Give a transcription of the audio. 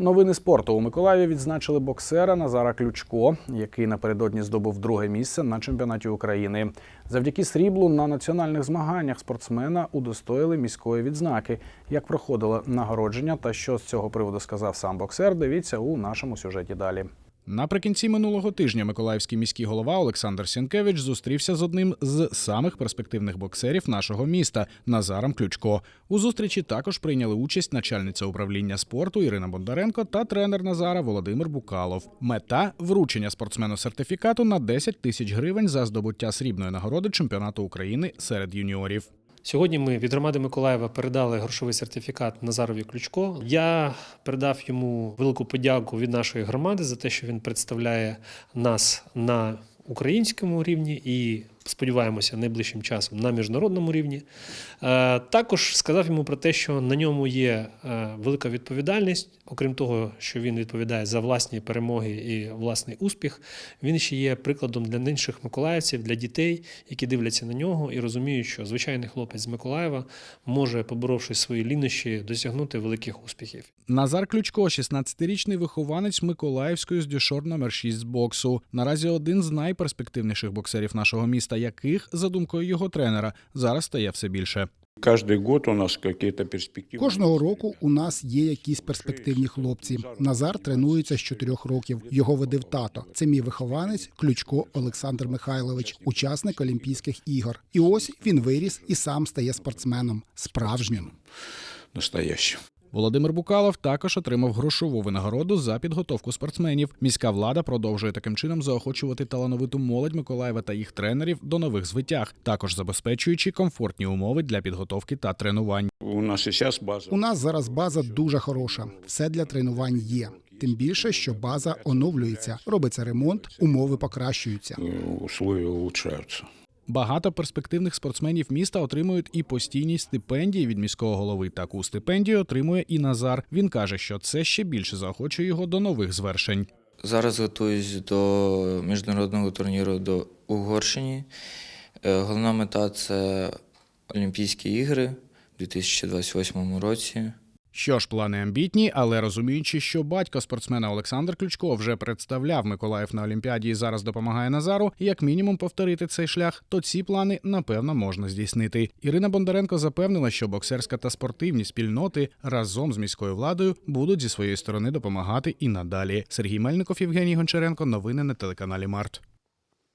Новини спорту у Миколаєві відзначили боксера Назара Ключко, який напередодні здобув друге місце на чемпіонаті України. Завдяки сріблу на національних змаганнях спортсмена удостоїли міської відзнаки. Як проходило нагородження та що з цього приводу сказав сам боксер, дивіться у нашому сюжеті далі. Наприкінці минулого тижня Миколаївський міський голова Олександр Сінкевич зустрівся з одним з самих перспективних боксерів нашого міста Назаром Ключко. У зустрічі також прийняли участь начальниця управління спорту Ірина Бондаренко та тренер Назара Володимир Букалов. Мета вручення спортсмену сертифікату на 10 тисяч гривень за здобуття срібної нагороди чемпіонату України серед юніорів. Сьогодні ми від громади Миколаєва передали грошовий сертифікат Назарові Ключко. Я передав йому велику подяку від нашої громади за те, що він представляє нас на українському рівні і сподіваємося найближчим часом на міжнародному рівні. Е, Також сказав йому про те, що на ньому є е, велика відповідальність, окрім того, що він відповідає за власні перемоги і власний успіх. Він ще є прикладом для інших миколаївців, для дітей, які дивляться на нього і розуміють, що звичайний хлопець з Миколаєва може, поборовши свої лінощі, досягнути великих успіхів. Назар Ключко, 16-річний вихованець Миколаївської з дюшор номер 6 з боксу. Наразі один з найперспективніших боксерів нашого міста, яких, за думкою його тренера, зараз стає все більше. Каждый год у нас какие-то. Кожного року у нас є якісь перспективні хлопці. Назар тренується з чотирьох років. Його ведив тато. Це мій вихованець Ключко Олександр Михайлович, учасник Олімпійських ігор. І ось він виріс і сам стає спортсменом справжнім. настоящим. Володимир Букалов також отримав грошову винагороду за підготовку спортсменів. Міська влада продовжує таким чином заохочувати талановиту молодь Миколаєва та їх тренерів до нових звитяг, також забезпечуючи комфортні умови для підготовки та тренувань. У нас сейчас база. У нас зараз база дуже хороша. Все для тренувань є. Тим більше, що база оновлюється, робиться ремонт, умови покращуються. э, Условия улучшаются. Багато перспективних спортсменів міста отримують і постійні стипендії від міського голови. Таку стипендію отримує і Назар. Він каже, що це ще більше заохочує його до нових звершень. Зараз готуюсь до міжнародного турніру до Угорщині. Е, Головна мета це Олімпійські ігри у 2028 році. Що ж, плани амбітні, але розуміючи, що батько спортсмена Олександр Ключко вже представляв Миколаїв на Олімпіаді і зараз допомагає Назару, як мінімум повторити цей шлях, то ці плани напевно можна здійснити. Ірина Бондаренко запевнила, що боксерська та спортивні спільноти разом з міською владою будуть зі своєї сторони допомагати і надалі. Сергій Мельников, Євгеній Гончаренко. Новини на телеканалі Март.